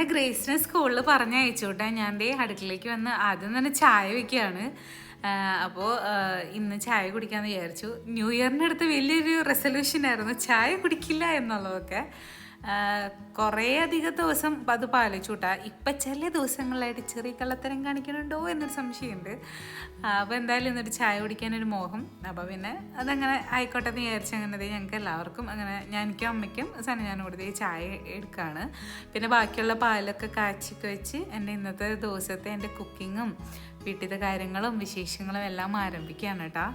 അങ്ങനെ ഗ്രേസിനെ സ്കൂളിൽ പറഞ്ഞയച്ചു കേട്ടോ ഞാൻ ദേ അടുക്കളയിലേക്ക് വന്ന് ആദ്യം തന്നെ ചായ വയ്ക്കുകയാണ് അപ്പോൾ ഇന്ന് ചായ കുടിക്കാമെന്ന് വിചാരിച്ചു. ന്യൂ ഇയറിനടുത്ത് വലിയൊരു റെസൊല്യൂഷൻ ആയിരുന്നു. ചായ കുടിക്കില്ല എന്നുള്ളതൊക്കെ. കുറേ അധികം ദിവസം അത് പാലിച്ചു കൂട്ടാ ഇപ്പം ചില ദിവസങ്ങളിലായിട്ട് ചെറിയ കള്ളത്തരം കാണിക്കണുണ്ടോ എന്നൊരു സംശയമുണ്ട് അപ്പോൾ എന്തായാലും ഇന്നൊരു ചായ കുടിക്കാനൊരു മോഹം. അപ്പോൾ പിന്നെ അതങ്ങനെ ആയിക്കോട്ടെ എന്ന് വിചാരിച്ച അങ്ങനെ ഞങ്ങൾക്ക് എല്ലാവർക്കും അങ്ങനെ ഞാൻ എനിക്കും അമ്മയ്ക്കും സന ഞാൻ കൂടി ഈ ചായ എടുക്കുകയാണ് പിന്നെ ബാക്കിയുള്ള പാലൊക്കെ കാച്ചിക്ക് വെച്ച് എന്റെ ഇന്നത്തെ ദിവസത്തെ എന്റെ കുക്കിങ്ങും വീട്ടിലത്തെ കാര്യങ്ങളും വിശേഷങ്ങളും എല്ലാം ആരംഭിക്കുകയാണ് കേട്ടോ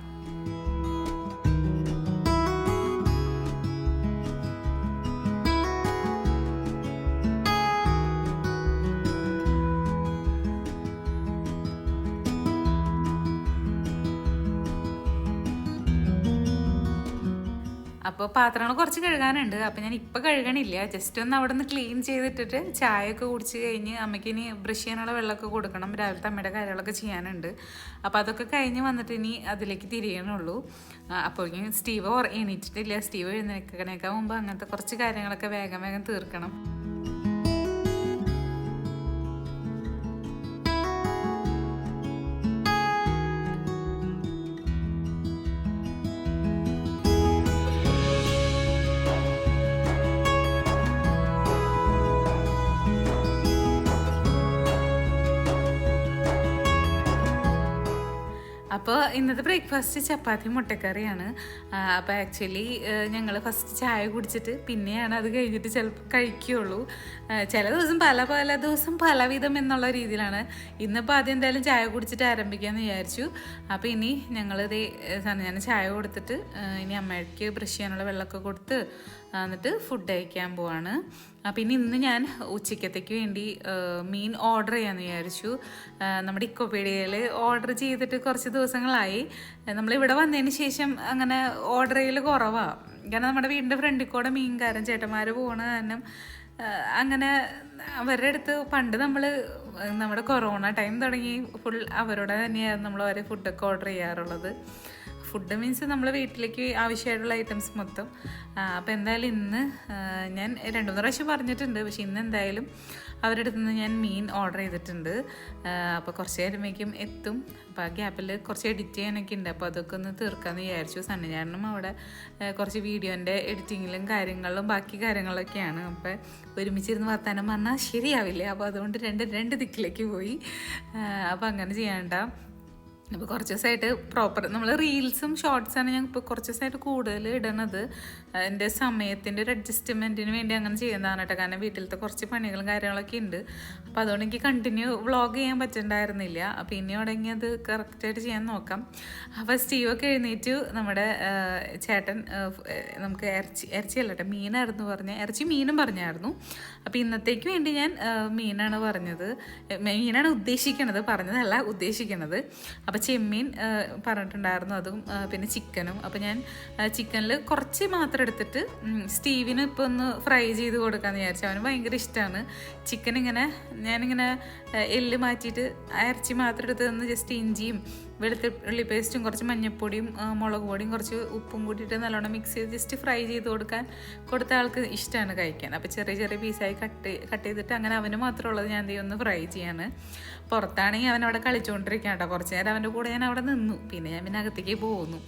അപ്പോൾ പാത്രങ്ങൾ കുറച്ച് കഴുകാനുണ്ട്. അപ്പോൾ ഞാൻ ഇപ്പോൾ കഴുകണില്ല. ജസ്റ്റ് ഒന്ന് അവിടെ നിന്ന് ക്ലീൻ ചെയ്തിട്ടിട്ട് ചായയൊക്കെ കുടിച്ച് കഴിഞ്ഞ് അമ്മയ്ക്ക് ഇനി ബ്രഷ് ചെയ്യാനുള്ള വെള്ളമൊക്കെ കൊടുക്കണം. രാവിലത്തെ അമ്മയുടെ കാര്യങ്ങളൊക്കെ ചെയ്യാനുണ്ട്. അപ്പോൾ അതൊക്കെ കഴിഞ്ഞ് വന്നിട്ട് ഇനി അതിലേക്ക് തിരിയണുള്ളൂ. അപ്പോൾ ഇനി സ്റ്റീവ് എണീറ്റിട്ടില്ല. സ്റ്റീവ് എഴുന്നേക്കണേക്കാൾ മുമ്പ് അങ്ങനത്തെ കുറച്ച് കാര്യങ്ങളൊക്കെ വേഗം വേഗം തീർക്കണം. അപ്പോൾ ഇന്നത്തെ ബ്രേക്ക്ഫാസ്റ്റ് ചപ്പാത്തി മുട്ടക്കറിയാണ്. അപ്പോൾ ആക്ച്വലി ഞങ്ങൾ ഫസ്റ്റ് ചായ കുടിച്ചിട്ട് പിന്നെയാണ് അത് കഴിഞ്ഞിട്ട് ചിലപ്പോൾ കഴിക്കുകയുള്ളൂ ചില ദിവസം പല പല ദിവസം പലവിധം എന്നുള്ള രീതിയിലാണ്. ഇന്നിപ്പോൾ ആദ്യം എന്തായാലും ചായ കുടിച്ചിട്ട് ആരംഭിക്കാമെന്ന് വിചാരിച്ചു. അപ്പോൾ ഇനി ഞങ്ങളിത് ഞാൻ ചായ കൊടുത്തിട്ട് ഇനി അമ്മയ്ക്ക് ബ്രഷ് ചെയ്യാനുള്ള വെള്ളമൊക്കെ കൊടുത്ത് എന്നിട്ട് ഫുഡ് കഴിക്കാൻ പോവാണ്. പിന്നെ ഇന്ന് ഞാൻ ഉച്ചക്കത്തേക്ക് വേണ്ടി മീൻ ഓർഡർ ചെയ്യാമെന്ന് വിചാരിച്ചു. നമ്മുടെ ഇക്കോപീഡിയയിൽ ഓർഡർ ചെയ്തിട്ട് കുറച്ച് ദിവസങ്ങളായി. നമ്മൾ ഇവിടെ വന്നതിന് ശേഷം അങ്ങനെ ഓർഡർ ചെയ്യൽ കുറവാണ് കാരണം നമ്മുടെ വീടിന്റെ ഫ്രണ്ടിൽ കൂടെ മീൻകാരൻ ചേട്ടന്മാർ പോകണ കാരണം അങ്ങനെ അവരുടെ അടുത്ത് പണ്ട് നമ്മൾ നമ്മുടെ കൊറോണ ടൈം തുടങ്ങി ഫുൾ അവരോട് തന്നെയായിരുന്നു നമ്മൾ അവരെ ഫുഡൊക്കെ ഓർഡർ ചെയ്യാറുള്ളത്. ഫുഡ് മീൻസ് നമ്മൾ വീട്ടിലേക്ക് ആവശ്യമായിട്ടുള്ള ഐറ്റംസ് മൊത്തം. അപ്പോൾ എന്തായാലും ഇന്ന് ഞാൻ രണ്ട് മൂന്ന് പ്രാവശ്യം പറഞ്ഞിട്ടുണ്ട്. പക്ഷെ ഇന്ന് എന്തായാലും അവരുടെ അടുത്ത് നിന്ന് ഞാൻ മീൻ ഓർഡർ ചെയ്തിട്ടുണ്ട്. അപ്പോൾ കുറച്ച് നേരമേക്കും എത്തും. അപ്പോൾ ആ ഗ്യാപ്പിൽ കുറച്ച് എഡിറ്റ് ചെയ്യാനൊക്കെ ഉണ്ട്. അപ്പോൾ അതൊക്കെ ഒന്ന് തീർക്കാമെന്ന് വിചാരിച്ചു. സണ്ണിചാരനും അവിടെ കുറച്ച് വീഡിയോന്റെ എഡിറ്റിങ്ങിലും കാര്യങ്ങളിലും ബാക്കി കാര്യങ്ങളൊക്കെയാണ്. അപ്പോൾ ഒരുമിച്ചിരുന്ന് വർത്താനം പറഞ്ഞാൽ ശരിയാവില്ല. അപ്പോൾ അതുകൊണ്ട് രണ്ട് രണ്ട് ദിക്കിലേക്ക് പോയി. അപ്പോൾ അങ്ങനെ ചെയ്യണ്ട. അപ്പോൾ കുറച്ച് ദിവസമായിട്ട് പ്രോപ്പർ നമ്മൾ റീൽസും ഷോർട്സാണ് ഞാൻ ഇപ്പോൾ കുറച്ച് ദിവസമായിട്ട് കൂടുതൽ ഇടണത്. എന്റെ സമയത്തിന്റെ ഒരു അഡ്ജസ്റ്റ്മെന്റിന് വേണ്ടി അങ്ങനെ ചെയ്യുന്നതാണ് കേട്ടോ. കാരണം വീട്ടിലത്തെ കുറച്ച് പണികളും കാര്യങ്ങളൊക്കെ ഉണ്ട് അപ്പോൾ അതുകൊണ്ട് എനിക്ക് കണ്ടിന്യൂ വ്ളോഗ് ചെയ്യാൻ പറ്റുന്നുണ്ടായിരുന്നില്ല അപ്പോൾ ഇനി തുടങ്ങി അത് കറക്റ്റായിട്ട് ചെയ്യാൻ നോക്കാം. അപ്പോൾ സ്റ്റീവ് ഒക്കെ എഴുന്നേറ്റു. നമ്മുടെ ചേട്ടൻ നമുക്ക് ഇറച്ചി ഇറച്ചിയല്ല കേട്ടോ മീനായിരുന്നു പറഞ്ഞ ഇറച്ചി മീനും പറഞ്ഞായിരുന്നു. അപ്പോൾ ഇന്നത്തേക്ക് വേണ്ടി ഞാൻ മീനാണ് പറഞ്ഞത്. മീനാണ് ഉദ്ദേശിക്കണത് പറഞ്ഞതല്ല ഉദ്ദേശിക്കണത്. അപ്പോൾ ചെമ്മീൻ പറഞ്ഞിട്ടുണ്ടായിരുന്നു. അതും പിന്നെ ചിക്കനും. അപ്പോൾ ഞാൻ ചിക്കനിൽ കുറച്ച് മാത്രം എടുത്തിട്ട് സ്റ്റീവിന് ഇപ്പോൾ ഒന്ന് ഫ്രൈ ചെയ്ത് കൊടുക്കാമെന്ന് വിചാരിച്ചു. അവന് ഭയങ്കര ഇഷ്ടമാണ് ചിക്കൻ ഇങ്ങനെ ഞാനിങ്ങനെ എല്ല് മാറ്റിയിട്ട് ഇറച്ചി മാത്രം എടുത്ത് ജസ്റ്റ് ഇഞ്ചിയും വെളുത്തുള്ളി പേസ്റ്റും കുറച്ച് മഞ്ഞൾപ്പൊടിയും മുളക് പൊടിയും കുറച്ച് ഉപ്പും കൂട്ടിയിട്ട് നല്ലോണം മിക്സ് ചെയ്ത് ജസ്റ്റ് ഫ്രൈ ചെയ്ത് കൊടുക്കാൻ കൊടുത്ത ആൾക്ക് ഇഷ്ടമാണ് കഴിക്കാൻ. അപ്പോൾ ചെറിയ ചെറിയ പീസായി കട്ട് കട്ട് ചെയ്തിട്ട് അങ്ങനെ അവന് മാത്രമുള്ളത് ഞാൻ ദേ ഒന്ന് ഫ്രൈ ചെയ്യാണ്. പുറത്താണെങ്കിൽ അവൻ അവിടെ കളിച്ചുകൊണ്ടിരിക്കുകയാണ് കേട്ടോ. കുറച്ച് നേരം അവന്റെ കൂടെ ഞാൻ അവിടെ നിന്നു. പിന്നെ ഞാൻ പിന്നെ അകത്തേക്ക് പോകുന്നു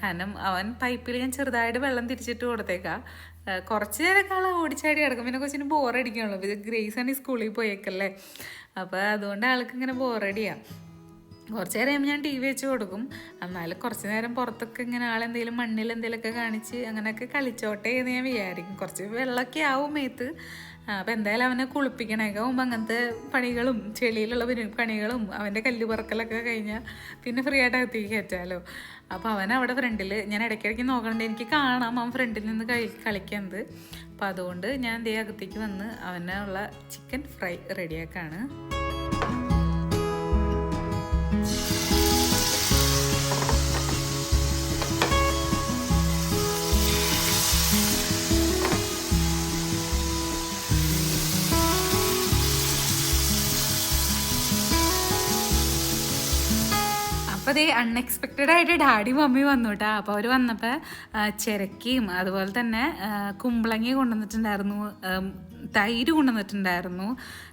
കാരണം അവൻ പൈപ്പിൽ ഞാൻ ചെറുതായിട്ട് വെള്ളം തിരിച്ചിട്ട് കൊടുത്തേക്കാം. കുറച്ച് നേരമൊക്കെ ആൾ ഓടിച്ചാടി കിടക്കും പിന്നെ കൊച്ചിന് ബോറടിക്കുകയുള്ളൂ ഗ്രേസ് ആണ് സ്കൂളിൽ പോയേക്കല്ലേ? അപ്പോൾ അതുകൊണ്ട് ആൾക്ക് ഇങ്ങനെ ബോറടിയാണ് കുറച്ച് നേരം ഞാൻ ടി വി വെച്ച് കൊടുക്കും. എന്നാലും കുറച്ച് നേരം പുറത്തൊക്കെ ഇങ്ങനെ ആളെന്തെങ്കിലും മണ്ണിൽ എന്തെങ്കിലുമൊക്കെ കാണിച്ച് അങ്ങനെയൊക്കെ കളിച്ചോട്ടെ എന്ന് ഞാൻ വിചാരിക്കും. കുറച്ച് വെള്ളമൊക്കെ ആവും മേത്ത്. അപ്പം എന്തായാലും അവനെ കുളിപ്പിക്കണേക്കെ ആവുമ്പോൾ അങ്ങനത്തെ പണികളും ചെളിയിലുള്ള പണികളും അവന്റെ കല്ല് പറക്കലൊക്കെ കഴിഞ്ഞാൽ പിന്നെ ഫ്രീ ആയിട്ട് അകത്തേക്ക് കയറ്റാമല്ലോ അപ്പോൾ അവൻ അവിടെ ഫ്രണ്ടിൽ ഞാൻ ഇടയ്ക്കിടയ്ക്ക് നോക്കണുണ്ട്. എനിക്ക് കാണാം അവൻ ഫ്രണ്ടിൽ നിന്ന് കളി കളിക്കുന്നത് അപ്പോൾ അതുകൊണ്ട് ഞാൻ ദേ അകത്തേക്ക് വന്ന് അവനുള്ള ചിക്കൻ ഫ്രൈ റെഡിയാക്കാണ് അപ്പോൾ അതേ അൺഎക്സ്പെക്റ്റഡ് ആയിട്ട് ഡാഡി മമ്മി വന്നു കേട്ടോ അപ്പോൾ അവർ വന്നപ്പോൾ ചിരക്കിയും അതുപോലെ തന്നെ കുമ്പളങ്ങി കൊണ്ടുവന്നിട്ടുണ്ടായിരുന്നു തൈര് കൊണ്ടുവന്നിട്ടുണ്ടായിരുന്നു.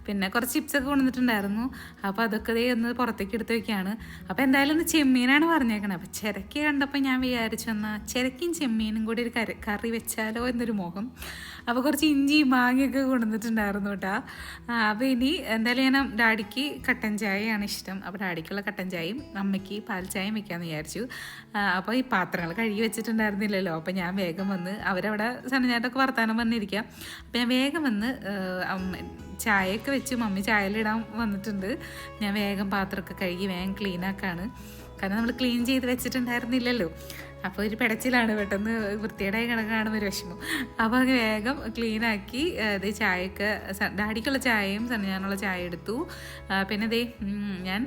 പിന്നെ കുറച്ച് ചിപ്സൊക്കെ കൊണ്ടുവന്നിട്ടുണ്ടായിരുന്നു. അപ്പോൾ അതൊക്കെ ദേ ഒന്ന് പുറത്തേക്ക് എടുത്ത് വെക്കുകയാണ് അപ്പോൾ എന്തായാലും ഒന്ന് ചെമ്മീനാണ് പറഞ്ഞേക്കണത് അപ്പോൾ ചിരക്കി കണ്ടപ്പോൾ ഞാൻ വിചാരിച്ചു എന്നാൽ ചിരക്കും ചെമ്മീനും കൂടി ഒരു കറി കറി വെച്ചാലോ എന്നൊരു മോഹം അപ്പോൾ കുറച്ച് ഇഞ്ചി മാങ്ങയൊക്കെ കൊണ്ടുവന്നിട്ടുണ്ടായിരുന്നു കേട്ടോ. അപ്പോൾ ഇനി എന്തായാലും ഞാൻ ഡാഡിക്ക് കട്ടൻ ചായയാണ് ഇഷ്ടം. അപ്പോൾ ഡാഡിക്കുള്ള കട്ടൻ ചായയും അമ്മയ്ക്ക് പാൽ ചായയും വെക്കാമെന്ന് വിചാരിച്ചു. അപ്പോൾ ഈ പാത്രങ്ങൾ കഴുകി വെച്ചിട്ടുണ്ടായിരുന്നില്ലല്ലോ. അപ്പോൾ ഞാൻ വേഗം വന്ന് അവരവിടെ സനഞ്ഞാട്ടൊക്കെ വർത്താനം പറഞ്ഞിരിക്കുക അപ്പോൾ ഞാൻ വേഗം വന്ന് അമ്മ ചായയൊക്കെ വെച്ച് മമ്മി ചായയിലിടാൻ വന്നിട്ടുണ്ട്. ഞാൻ വേഗം പാത്രമൊക്കെ കഴുകി വേഗം ക്ലീൻ ആക്കാണ്. കാരണം നമ്മൾ ക്ലീൻ ചെയ്ത് വെച്ചിട്ടുണ്ടായിരുന്നില്ലല്ലോ. അപ്പോൾ ഒരു പിടച്ചിലാണ് പെട്ടെന്ന് വൃത്തിയേടായി കിടക്കാണ് ഒരു വിഷമം. അപ്പോൾ അങ്ങ് വേഗം ക്ലീനാക്കി ഇത് ചായയൊക്കെ ഡാഡിക്കുള്ള ചായയും സന്നിധാനുള്ള ചായ എടുത്തു. പിന്നെ ദേ ഞാൻ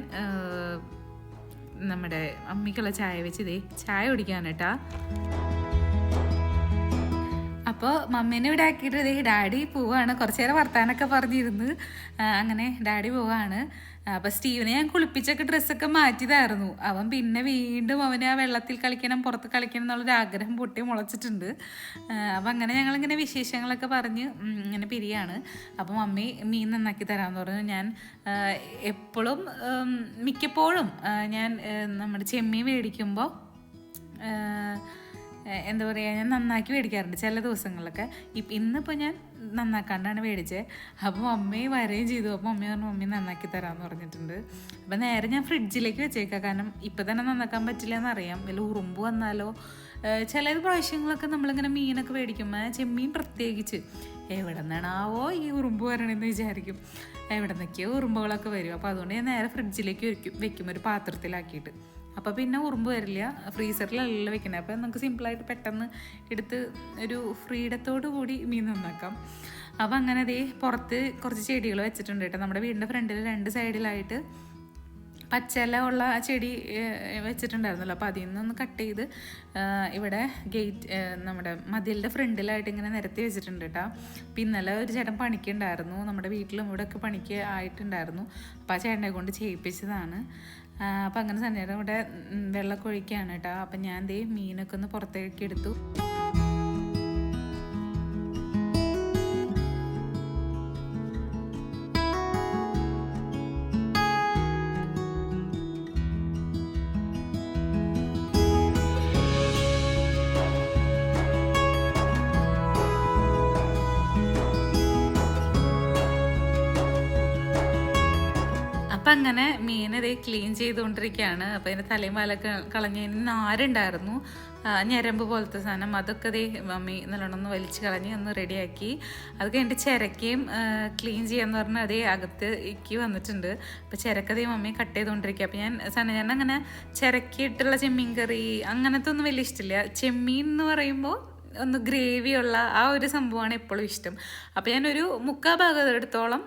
നമ്മുടെ അമ്മിക്കുള്ള ചായ വെച്ച് ദേ ചായ കുടിക്കാൻ കേട്ടാ അപ്പോൾ മമ്മീനെ ഇവിടെ ആക്കിയിട്ട് ഡാഡി പോവാണ്. കുറച്ച് നേരം വർത്താനൊക്കെ പറഞ്ഞിരുന്ന്. അങ്ങനെ ഡാഡി പോവാണ്. അപ്പോൾ സ്റ്റീവനെ ഞാൻ കുളിപ്പിച്ചൊക്കെ ഡ്രസ്സൊക്കെ മാറ്റിയതായിരുന്നു. അവൻ പിന്നെ വീണ്ടും അവന് ആ വെള്ളത്തിൽ കളിക്കണം പുറത്ത് കളിക്കണം എന്നുള്ളൊരു ആഗ്രഹം പൊട്ടി മുളച്ചിട്ടുണ്ട്. അപ്പം അങ്ങനെ ഞങ്ങളിങ്ങനെ വിശേഷങ്ങളൊക്കെ പറഞ്ഞ് ഇങ്ങനെ പിരിയാണ്. അപ്പം മമ്മി മീൻ നന്നാക്കി തരാമെന്ന് പറഞ്ഞു. ഞാൻ എപ്പോഴും മിക്കപ്പോഴും ഞാൻ നമ്മുടെ ചെമ്മീൻ മേടിക്കുമ്പോൾ എന്താ പറയുക ഞാൻ നന്നാക്കി മേടിക്കാറുണ്ട് ചില ദിവസങ്ങളിലൊക്കെ. ഇപ്പം ഇന്നിപ്പോൾ ഞാൻ നന്നാക്കാണ്ടാണ് മേടിച്ചത് അപ്പോൾ അമ്മയും വരികയും ചെയ്തു. അപ്പോൾ അമ്മ പറഞ്ഞു മമ്മി നന്നാക്കി തരാമെന്ന് പറഞ്ഞിട്ടുണ്ട്. അപ്പം നേരെ ഞാൻ ഫ്രിഡ്ജിലേക്ക് വെച്ചേക്കാം. കാരണം ഇപ്പം തന്നെ നന്നാക്കാൻ പറ്റില്ല എന്നറിയാം വല്ല ഉറുമ്പ് വന്നാലോ ചില പ്രാവശ്യങ്ങളൊക്കെ നമ്മളിങ്ങനെ മീനൊക്കെ മേടിക്കുമ്പോൾ ചെമ്മീൻ പ്രത്യേകിച്ച് എവിടെ നിന്നാണാവോ ഈ ഉറുമ്പ് വരണമെന്ന് വിചാരിക്കും. എവിടെ നിന്നൊക്കെയോ ഉറുമ്പുകളൊക്കെ വരും. അപ്പോൾ അതുകൊണ്ട് ഞാൻ നേരെ ഫ്രിഡ്ജിലേക്ക് വെക്കും വെക്കും ഒരു പാത്രത്തിലാക്കിയിട്ട്. അപ്പോൾ പിന്നെ ഉറുമ്പ് വരില്ല. ഫ്രീസറിലല്ല വെക്കണേ. അപ്പോൾ നമുക്ക് സിമ്പിളായിട്ട് പെട്ടെന്ന് എടുത്ത് ഒരു ഫ്രീഡത്തോടു കൂടി മീൻ നന്നാക്കാം. അപ്പോൾ അങ്ങനെ അതേ പുറത്ത് കുറച്ച് ചെടികൾ വെച്ചിട്ടുണ്ട് കേട്ടോ. നമ്മുടെ വീടിന്റെ ഫ്രണ്ടിൽ രണ്ട് സൈഡിലായിട്ട് പച്ചില ഉള്ള ആ ചെടി വെച്ചിട്ടുണ്ടായിരുന്നല്ലോ. അപ്പോൾ അതിൽ നിന്നൊന്ന് കട്ട് ചെയ്ത് ഇവിടെ ഗേറ്റ് നമ്മുടെ മതിലിന്റെ ഫ്രണ്ടിലായിട്ട് ഇങ്ങനെ നിരത്തി വെച്ചിട്ടുണ്ട് കേട്ടോ. അപ്പം ഇന്നലെ ഒരു ചേട്ടൻ പണിക്കുണ്ടായിരുന്നു. നമ്മുടെ വീട്ടിലും ഇവിടെയൊക്കെ പണിക്ക് ആയിട്ടുണ്ടായിരുന്നു. അപ്പോൾ ആ ചേട്ടനെ കൊണ്ട് ചെയ്യിപ്പിച്ചതാണ്. അപ്പം അങ്ങനെ സന്നേരം ഇവിടെ വെള്ളം കൊഴിക്കുകയാണ് കേട്ടോ. അപ്പം ഞാൻ ദേ മീനൊക്കെ ഒന്ന് പുറത്തേക്ക് എടുത്തു. അങ്ങനെ മീനത് ക്ലീൻ ചെയ്തുകൊണ്ടിരിക്കുകയാണ്. അപ്പോൾ അതിന്റെ തലയും വാലൊക്കെ കളഞ്ഞതിന് നാരുണ്ടായിരുന്നു. ഞരമ്പ് പോലത്തെ സാധനം. അതൊക്കെ ദേ മമ്മി നല്ലോണം ഒന്ന് വലിച്ച് കളഞ്ഞ് ഒന്ന് റെഡിയാക്കി. അത് കഴിഞ്ഞിട്ട് ചിരക്കയും ക്ലീൻ ചെയ്യാന്ന് പറഞ്ഞാൽ അതേ അകത്ത് ഇക്കി വന്നിട്ടുണ്ട്. അപ്പോൾ ചിരക്കതേ മമ്മി കട്ട് ചെയ്തുകൊണ്ടിരിക്കുക അപ്പോൾ ഞാൻ സാധനം ഞാൻ അങ്ങനെ ചിരക്കിയിട്ടുള്ള ചെമ്മീൻ കറി അങ്ങനത്തെ ഒന്നും വലിയ ഇഷ്ടമില്ല. ചെമ്മീൻ എന്ന് പറയുമ്പോൾ ഒന്ന് ഗ്രേവിയുള്ള ആ ഒരു സംഭവമാണ് എപ്പോഴും ഇഷ്ടം. അപ്പോൾ ഞാനൊരു മുക്കാ ഭാഗം എടുത്തോളം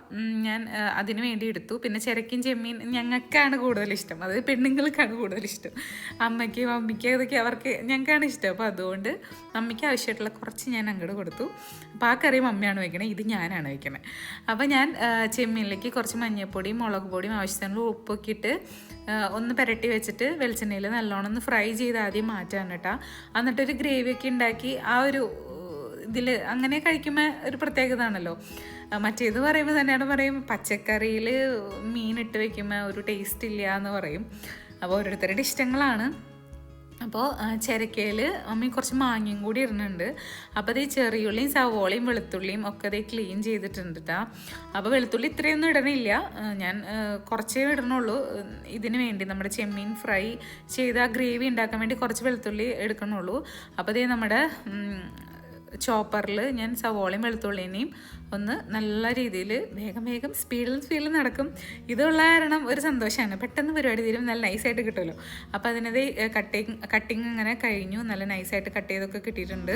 ഞാൻ അതിന് വേണ്ടി എടുത്തു. പിന്നെ ചിരക്കും ചെമ്മീൻ ഞങ്ങൾക്കാണ് കൂടുതൽ ഇഷ്ടം. അത് പെണ്ണുങ്ങൾക്കാണ് കൂടുതൽ ഇഷ്ടം. അമ്മയ്ക്കും അമ്മയ്ക്കും അതൊക്കെ അവർക്ക് ഞങ്ങൾക്കാണ് ഇഷ്ടം. അപ്പോൾ അതുകൊണ്ട് അമ്മയ്ക്ക് ആവശ്യമായിട്ടുള്ള കുറച്ച് ഞാൻ അങ്ങോട്ട് കൊടുത്തു. അപ്പോൾ ആ കറി മമ്മിയാണ് വയ്ക്കണേ ഇത് ഞാനാണ് വയ്ക്കണേ അപ്പോൾ ഞാൻ ചെമ്മീനിലേക്ക് കുറച്ച് മഞ്ഞൾപ്പൊടിയും മുളക് പൊടിയും ആവശ്യത്തിനുള്ള ഉപ്പൊക്കെ ഇട്ട് ഒന്ന് പുരട്ടി വെച്ചിട്ട് വെളിച്ചെണ്ണയിൽ നല്ലോണം ഒന്ന് ഫ്രൈ ചെയ്ത് ആദ്യം മാറ്റാൻ കേട്ടോ. എന്നിട്ടൊരു ഗ്രേവിയൊക്കെ ഉണ്ടാക്കി ആ ഒരു ഇതിൽ അങ്ങനെ കഴിക്കുമ്പോൾ ഒരു പ്രത്യേകത ആണല്ലോ മറ്റേത് പറയുമ്പോൾ തന്നെയാണ് പറയും പച്ചക്കറിയിൽ മീൻ ഇട്ട് വെക്കുമ്പോൾ ഒരു ടേസ്റ്റ് ഇല്ല എന്ന് പറയും. അപ്പോൾ ഓരോരുത്തരുടെ ഇഷ്ടങ്ങളാണ്. അപ്പോൾ ചിരക്കയിൽ മമ്മി കുറച്ച് മാങ്ങയും കൂടി ഇടുന്നുണ്ട്. അപ്പോൾ അത് ഈ ചെറിയുള്ളിയും സവോളയും വെളുത്തുള്ളിയും ഒക്കെ അത് ക്ലീൻ ചെയ്തിട്ടുണ്ട് കേട്ടോ അപ്പോൾ വെളുത്തുള്ളി ഇത്രയൊന്നും ഇടണില്ല. ഞാൻ കുറച്ചേ ഇടണുള്ളൂ. ഇതിനു വേണ്ടി നമ്മുടെ ചെമ്മീൻ ഫ്രൈ ചെയ്ത് ഗ്രേവി ഉണ്ടാക്കാൻ വേണ്ടി കുറച്ച് വെളുത്തുള്ളി എടുക്കണുള്ളൂ. അപ്പോൾ അതേ നമ്മുടെ ചോപ്പറിൽ ഞാൻ സവോളയും വെളുത്തുള്ളിനെയും ഒന്ന് നല്ല രീതിയിൽ വേഗം വേഗം സ്പീഡിൽ സ്പീഡിൽ നടക്കും. ഇതുള്ള കാരണം ഒരു സന്തോഷമാണ് പെട്ടെന്ന് പരിപാടി തീരും. നല്ല നൈസായിട്ട് കിട്ടുമല്ലോ. അപ്പോൾ അതിനത് കട്ടിങ് കട്ടിങ് അങ്ങനെ കഴിഞ്ഞു. നല്ല നൈസായിട്ട് കട്ട് ചെയ്തൊക്കെ കിട്ടിയിട്ടുണ്ട്.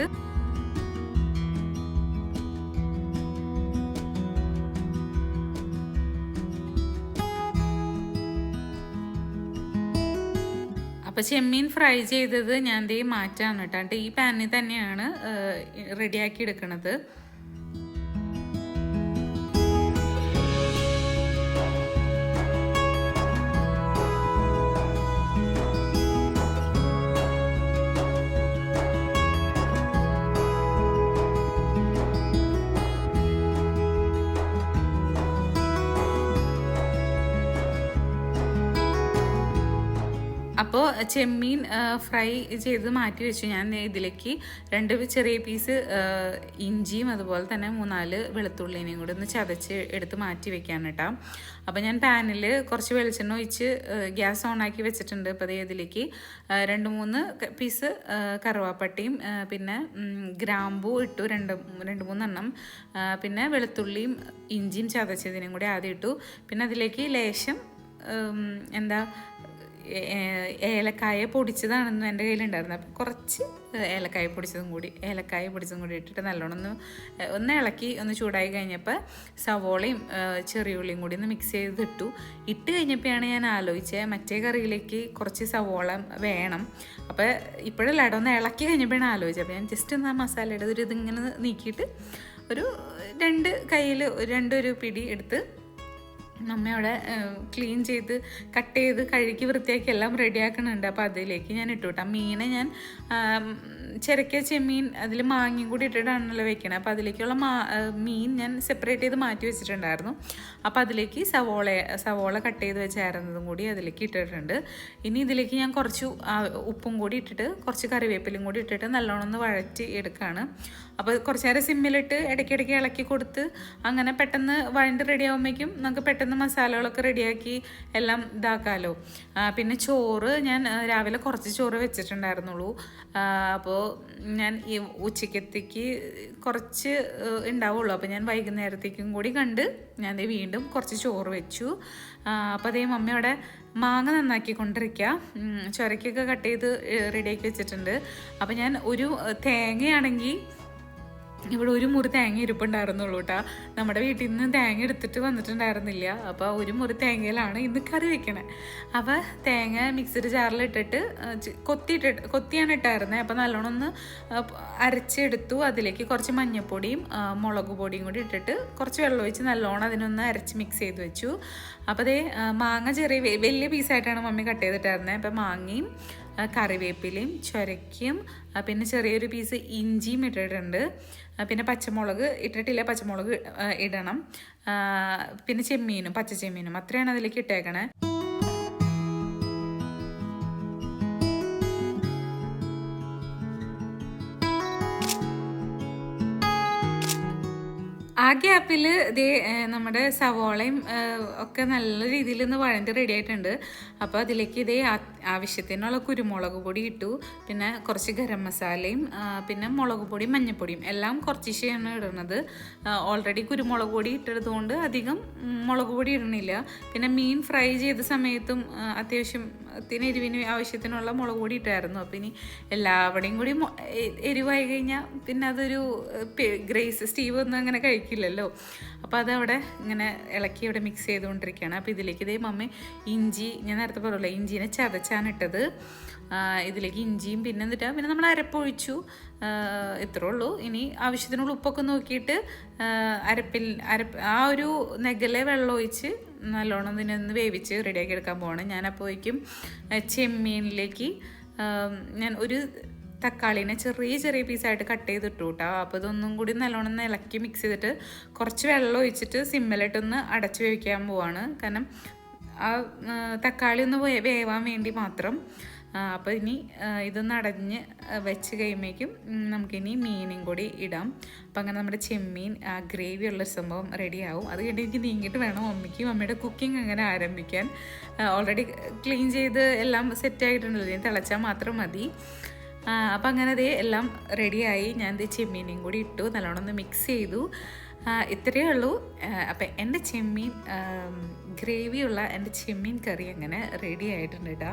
അപ്പോൾ ചെമ്മീൻ ഫ്രൈ ചെയ്തത് ഞാൻ ദേ മാറ്റാണ് കേട്ടോ ഈ പാനിൽ തന്നെയാണ് റെഡിയാക്കി എടുക്കുന്നത് ചെമ്മീൻ ഫ്രൈ ചെയ്ത് മാറ്റി വെച്ചു. ഞാൻ ഇതിലേക്ക് രണ്ട് ചെറിയ പീസ് ഇഞ്ചിയും അതുപോലെ തന്നെ മൂന്നാൽ വെളുത്തുള്ളിനെയും കൂടി ഒന്ന് ചതച്ച് എടുത്ത് മാറ്റി വെക്കാൻ കേട്ടോ അപ്പോൾ ഞാൻ പാനിൽ കുറച്ച് വെളിച്ചെണ്ണ ഒഴിച്ച് ഗ്യാസ് ഓണാക്കി വെച്ചിട്ടുണ്ട്. അപ്പോൾ അതേ ഇതിലേക്ക് രണ്ട് മൂന്ന് പീസ് കറുവാപ്പട്ടിയും പിന്നെ ഗ്രാമ്പൂ ഇട്ടു. രണ്ട് രണ്ട് മൂന്നെണ്ണം. പിന്നെ വെളുത്തുള്ളിയും ഇഞ്ചിയും ചതച്ചതിനും കൂടി ആദ്യം ഇട്ടു. പിന്നെ അതിലേക്ക് ലേശം എന്താ ഏലക്കായ പൊടിച്ചതാണെന്നും എന്റെ കയ്യിലുണ്ടായിരുന്നു. അപ്പോൾ കുറച്ച് ഏലക്കായ പൊടിച്ചതും കൂടി ഏലക്കായ പൊടിച്ചതും കൂടി ഇട്ടിട്ട് നല്ലോണം ഒന്ന് ഒന്ന് ഇളക്കി ഒന്ന് ചൂടായി കഴിഞ്ഞപ്പോൾ സവോളയും ചെറിയ ചെറിയുള്ളിയും കൂടി ഒന്ന് മിക്സ് ചെയ്ത് ഇട്ടു. ഇട്ട് കഴിഞ്ഞപ്പോഴാണ് ഞാൻ ആലോചിച്ചത് മറ്റേ കറിയിലേക്ക് കുറച്ച് സവോള വേണം. അപ്പോൾ ഇപ്പോഴല്ല ഒന്ന് ഇളക്കി കഴിഞ്ഞപ്പോഴാണ് ആലോചിച്ചത്. അപ്പോൾ ഞാൻ ജസ്റ്റ് ഒന്ന് ആ മസാലയുടെ ഒരു ഇതിങ്ങനെ നീക്കിയിട്ട് ഒരു രണ്ട് കയ്യിൽ രണ്ടൊരു പിടി എടുത്ത് നമ്മയോടെ ക്ലീൻ ചെയ്ത് കട്ട് ചെയ്ത് കഴുകി വൃത്തിയാക്കി എല്ലാം റെഡിയാക്കുന്നുണ്ട് അപ്പോൾ അതിലേക്ക് ഞാൻ ഇട്ടു കേട്ടോ. മീനെ ഞാൻ ചിരക്കിയ ചെമ്മീൻ അതിൽ മാങ്ങയും കൂടി ഇട്ടിട്ടാണല്ലോ വെക്കണത് അപ്പോൾ അതിലേക്കുള്ള മാ മീൻ ഞാൻ സെപ്പറേറ്റ് ചെയ്ത് മാറ്റി വെച്ചിട്ടുണ്ടായിരുന്നു. അപ്പോൾ അതിലേക്ക് സവോള സവോള കട്ട് ചെയ്ത് വെച്ചായിരുന്നതും കൂടി അതിലേക്ക് ഇട്ടിട്ടുണ്ട്. ഇനി ഇതിലേക്ക് ഞാൻ കുറച്ച് ഉപ്പും കൂടി ഇട്ടിട്ട് കുറച്ച് കറിവേപ്പിലും കൂടി ഇട്ടിട്ട് നല്ലോണം ഒന്ന് വഴറ്റി എടുക്കുകയാണ് അപ്പോൾ കുറച്ച് നേരം സിമ്മിലിട്ട് ഇടയ്ക്കിടയ്ക്ക് ഇളക്കി കൊടുത്ത് അങ്ങനെ പെട്ടെന്ന് വഴണ്ട് റെഡി ആകുമ്പോഴേക്കും നമുക്ക് പെട്ടെന്ന് മസാലകളൊക്കെ റെഡിയാക്കി എല്ലാം ഇതാക്കാമല്ലോ പിന്നെ ചോറ് ഞാൻ രാവിലെ കുറച്ച് ചോറ് വെച്ചിട്ടുണ്ടായിരുന്നുള്ളൂ. അപ്പോൾ ഞാൻ ഈ ഉച്ചക്കത്തേക്ക് കുറച്ച് ഉണ്ടാവുള്ളൂ. അപ്പോൾ ഞാൻ വൈകുന്നേരത്തേക്കും കൂടി കണ്ട് ഞാൻ വീണ്ടും കുറച്ച് ചോറ് വെച്ചു. അപ്പോൾ അതേ അവിടെ മാങ്ങ നന്നാക്കി കൊണ്ടിരിക്കുക ചുരക്കൊക്കെ കട്ട് ചെയ്ത് റെഡിയാക്കി വെച്ചിട്ടുണ്ട്. അപ്പോൾ ഞാൻ ഒരു തേങ്ങയാണെങ്കിൽ ഇവിടെ ഒരു മുറി തേങ്ങ ഇരിപ്പുണ്ടായിരുന്നുള്ളൂ കേട്ടോ നമ്മുടെ വീട്ടിൽ നിന്ന് തേങ്ങ എടുത്തിട്ട് വന്നിട്ടുണ്ടായിരുന്നില്ല. അപ്പോൾ ഒരു മുറി തേങ്ങയിലാണ് ഇന്ന് കറി വെക്കണേ. അപ്പോൾ തേങ്ങ മിക്സഡ് ജാറിലിട്ടിട്ട് കൊത്തിയിട്ടിട്ട് കൊത്തിയാണ് ഇട്ടായിരുന്നത് അപ്പോൾ നല്ലോണം ഒന്ന് അരച്ചെടുത്തു. അതിലേക്ക് കുറച്ച് മഞ്ഞൾപ്പൊടിയും മുളക് പൊടിയും കൂടി ഇട്ടിട്ട് കുറച്ച് വെള്ളം ഒഴിച്ച് നല്ലോണം അതിനൊന്ന് അരച്ച് മിക്സ് ചെയ്ത് വെച്ചു. അപ്പോൾ അതേ മാങ്ങ ചെറിയ വലിയ പീസായിട്ടാണ് മമ്മി കട്ട് ചെയ്തിട്ടായിരുന്നത് അപ്പോൾ മാങ്ങയും കറിവേപ്പിലയും ചുരയ്ക്കും പിന്നെ ചെറിയൊരു പീസ് ഇഞ്ചിയും ഇട്ടിട്ടുണ്ട്. പിന്നെ പച്ചമുളക് ഇട്ടിട്ടില്ല പച്ചമുളക് ഇടണം. പിന്നെ ചെമ്മീനും പച്ച ചെമ്മീനും അത്രയാണ് അതിലേക്ക് ഇട്ടേക്കണേ. ആ ഗ്യാപ്പിൽ ദേ നമ്മുടെ സവോളയും ഒക്കെ നല്ല രീതിയിൽ ഒന്ന് വഴണ്ട് റെഡി ആയിട്ടുണ്ട്. അപ്പോൾ അതിലേക്ക് ഇതേ ആവശ്യത്തിനുള്ള കുരുമുളക് പൊടി ഇട്ടു. പിന്നെ കുറച്ച് ഗരം മസാലയും പിന്നെ മുളക് പൊടിയും മഞ്ഞൾപ്പൊടിയും എല്ലാം കുറച്ചിശയാണ് ഇടുന്നത്. ഓൾറെഡി കുരുമുളക് പൊടി ഇട്ടതുകൊണ്ട് അധികം മുളക് പൊടി ഇടണില്ല. പിന്നെ മീൻ ഫ്രൈ ചെയ്ത സമയത്തും അത്യാവശ്യം ത്തിന് എരിവിന് ആവശ്യത്തിനുള്ള മുളക് പൊടി ഇട്ടായിരുന്നു. അപ്പോൾ ഇനി എല്ലാവരുടെയും കൂടി എരിവായി കഴിഞ്ഞാൽ പിന്നെ അതൊരു ഗ്രേസ് സ്റ്റീവ് ഒന്നും അങ്ങനെ കഴിക്കില്ലല്ലോ അപ്പോൾ അതവിടെ ഇങ്ങനെ ഇളക്കി ഇവിടെ മിക്സ് ചെയ്തുകൊണ്ടിരിക്കുകയാണ്. അപ്പോൾ ഇതിലേക്ക് ഇതേ മമ്മി ഇഞ്ചി ഞാൻ നേരത്തെ പറയുള്ളൂ ഇഞ്ചീനെ ചതച്ചാണ് ഇട്ടത്. ഇതിലേക്ക് ഇഞ്ചിയും പിന്നെ എന്നിട്ട് പിന്നെ നമ്മൾ അരപ്പൊഴിച്ചു. ഇത്രേ ഉള്ളൂ. ഇനി ആവശ്യത്തിനുള്ള ഉപ്പൊക്കെ നോക്കിയിട്ട് അരപ്പിൽ അരപ്പ് ആ ഒരു നെഗലെ വെള്ളം ഒഴിച്ച് നല്ലോണം ഇതിനൊന്ന് വേവിച്ച് റെഡിയാക്കി എടുക്കാൻ പോവാണ്. ഞാനപ്പോഴേക്കും ചെമ്മീനിലേക്ക് ഞാൻ ഒരു തക്കാളീനെ ചെറിയ ചെറിയ പീസായിട്ട് കട്ട് ചെയ്തിട്ടു കേട്ടോ അപ്പോൾ ഇതൊന്നും കൂടി നല്ലോണം ഇളക്കി മിക്സ് ചെയ്തിട്ട് കുറച്ച് വെള്ളം ഒഴിച്ചിട്ട് സിമ്മിലിട്ടൊന്ന് അടച്ചു വേവിക്കാൻ പോവാണ്. കാരണം ആ തക്കാളി ഒന്ന് വേവാൻ വേണ്ടി മാത്രം. അപ്പോൾ ഇനി ഇതൊന്ന് അടഞ്ഞ് വെച്ച് കഴിയുമ്പോഴേക്കും നമുക്കിനി മീനും കൂടി ഇടാം. അപ്പം അങ്ങനെ നമ്മുടെ ചെമ്മീൻ ഗ്രേവി ഉള്ള സംഭവം റെഡിയാവും അത് കഴിഞ്ഞ് എനിക്ക് നീങ്ങിയിട്ട് വേണം മമ്മിക്ക് മമ്മിയുടെ കുക്കിംഗ് അങ്ങനെ ആരംഭിക്കാൻ. ഓൾറെഡി ക്ലീൻ ചെയ്ത് എല്ലാം സെറ്റ് ആയിട്ടുണ്ടല്ലോ. ഇനി തിളച്ചാൽ മാത്രം മതി. അപ്പം അങ്ങനെ ദേ എല്ലാം റെഡിയായി ഞാൻ ദേ ചെമ്മീനും കൂടി ഇട്ടു. നല്ലോണം ഒന്ന് മിക്സ് ചെയ്തു. ഇത്രയേ ഉള്ളൂ. അപ്പം എന്റെ ചെമ്മീൻ ഗ്രേവിയുള്ള എന്റെ ചെമ്മീൻ കറി അങ്ങനെ റെഡി ആയിട്ടുണ്ട് കേട്ടോ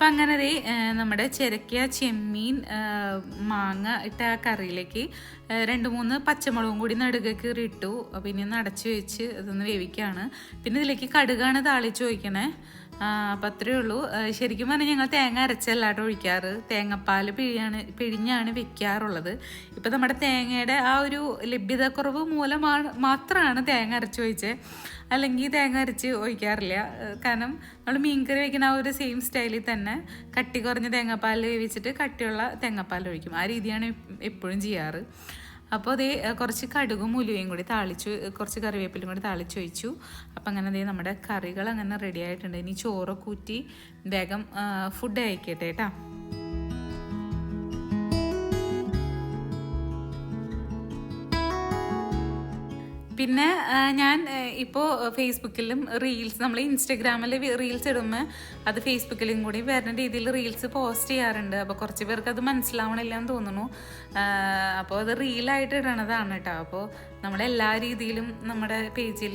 അപ്പം അങ്ങനെ ദേ നമ്മുടെ ചിരക്കിയ ചെമ്മീൻ മാങ്ങ ഇട്ട കറിയിലേക്ക് രണ്ട് മൂന്ന് പച്ചമുളകും കൂടി നടുക ഇട്ടു പിന്നെ ഒന്ന് അടച്ചു വെച്ച് അതൊന്ന് വേവിക്കുകയാണ് പിന്നെ ഇതിലേക്ക് കടുകാണ് താളിച്ച് വയ്ക്കണേ അപ്പം അത്രയേ ഉള്ളൂ. ശരിക്കും പറഞ്ഞാൽ ഞങ്ങൾ തേങ്ങ അരച്ചല്ലാട്ടോ ഒഴിക്കാറ്. തേങ്ങാപ്പാൽ പിഴിയാണ് പിഴിഞ്ഞാണ് വെക്കാറുള്ളത്. ഇപ്പം നമ്മുടെ തേങ്ങയുടെ ആ ഒരു ലഭ്യതക്കുറവ് മൂലമാണ് മാത്രമാണ് തേങ്ങ അരച്ച് ഒഴിച്ചത് അല്ലെങ്കിൽ തേങ്ങ അരച്ച് ഒഴിക്കാറില്ല. കാരണം നമ്മൾ മീൻകറി വയ്ക്കുന്ന ആ ഒരു സെയിം സ്റ്റൈലിൽ തന്നെ കട്ടി കുറഞ്ഞ തേങ്ങാപ്പാൽ വേവിച്ചിട്ട് കട്ടിയുള്ള തേങ്ങാപ്പാൽ ഒഴിക്കും. ആ രീതിയാണ് എപ്പോഴും ചെയ്യാറ്. അപ്പോൾ അതേ കുറച്ച് കടുകും ഉലുവയും കൂടി താളിച്ചു കുറച്ച് കറിവേപ്പിലും കൂടി താളിച്ച് വെച്ചു അപ്പോൾ അങ്ങനെ അതേ നമ്മുടെ കറികൾ അങ്ങനെ റെഡി ആയിട്ടുണ്ട്. ഇനി ചോറൊക്കെ ഊറ്റി വേഗം ഫുഡ് അയക്കട്ടെ കേട്ടോ. പിന്നെ ഞാൻ ഇപ്പോൾ ഫേസ്ബുക്കിലും റീൽസ് നമ്മൾ ഇൻസ്റ്റഗ്രാമിൽ റീൽസ് ഇടുമ്പോൾ അത് ഫേസ്ബുക്കിലും കൂടി വരുന്ന രീതിയിൽ റീൽസ് പോസ്റ്റ് ചെയ്യാറുണ്ട്. അപ്പോൾ കുറച്ച് പേർക്ക് അത് മനസ്സിലാവണില്ല എന്ന് തോന്നുന്നു. അപ്പോൾ അത് റീലായിട്ട് ഇടണതാണ് കേട്ടോ അപ്പോൾ നമ്മൾ എല്ലാ രീതിയിലും നമ്മുടെ പേജിൽ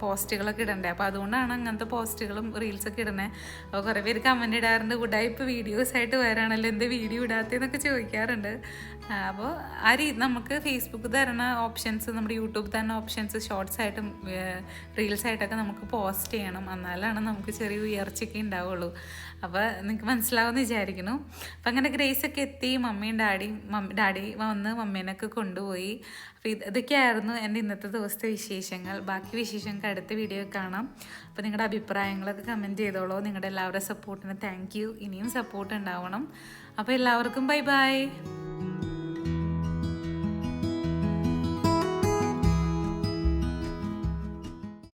പോസ്റ്റുകളൊക്കെ ഇടണ്ടേ? അപ്പോൾ അതുകൊണ്ടാണ് അങ്ങനത്തെ പോസ്റ്റുകളും റീൽസൊക്കെ ഇടണേ അപ്പോൾ കുറേ പേര് കമന്റ് ഇടാറുണ്ട് ഉടായ്പ വീഡിയോസ് ആയിട്ട് വരാണല്ലോ എന്ത് വീഡിയോ ഇടാത്തതെന്നൊക്കെ ചോദിക്കാറുണ്ട്. അപ്പോൾ ആ രീതി നമുക്ക് ഫേസ്ബുക്ക് തരണ ഓപ്ഷൻസ് നമ്മുടെ യൂട്യൂബ് തരുന്ന ഓപ്ഷൻസ് ഷോർട്സ് ആയിട്ടും റീൽസ് ആയിട്ടൊക്കെ നമുക്ക് പോസ്റ്റ് ചെയ്യണം. എന്നാലാണ് നമുക്ക് ചെറിയ ഉയർച്ചയൊക്കെ ഉണ്ടാവുള്ളൂ അപ്പോൾ നിങ്ങൾക്ക് മനസ്സിലാവുമെന്ന് വിചാരിക്കുന്നു. അപ്പം അങ്ങനെ ഗ്രേസൊക്കെ എത്തി മമ്മിയും ഡാഡിയും ഡാഡി വന്ന് മമ്മീനൊക്കെ കൊണ്ടുപോയി. അപ്പോൾ ഇത് ഇതൊക്കെയായിരുന്നു എന്റെ ഇന്നത്തെ ദിവസത്തെ വിശേഷങ്ങൾ. ബാക്കി വിശേഷങ്ങൾക്ക് അടുത്ത വീഡിയോ കാണാം. അപ്പോൾ നിങ്ങളുടെ അഭിപ്രായങ്ങളൊക്കെ കമന്റ് ചെയ്തോളൂ. നിങ്ങളുടെ എല്ലാവരുടെ സപ്പോർട്ടിന് താങ്ക് ഇനിയും സപ്പോർട്ട് ഉണ്ടാവണം. അപ്പോൾ എല്ലാവർക്കും ബൈ ബൈ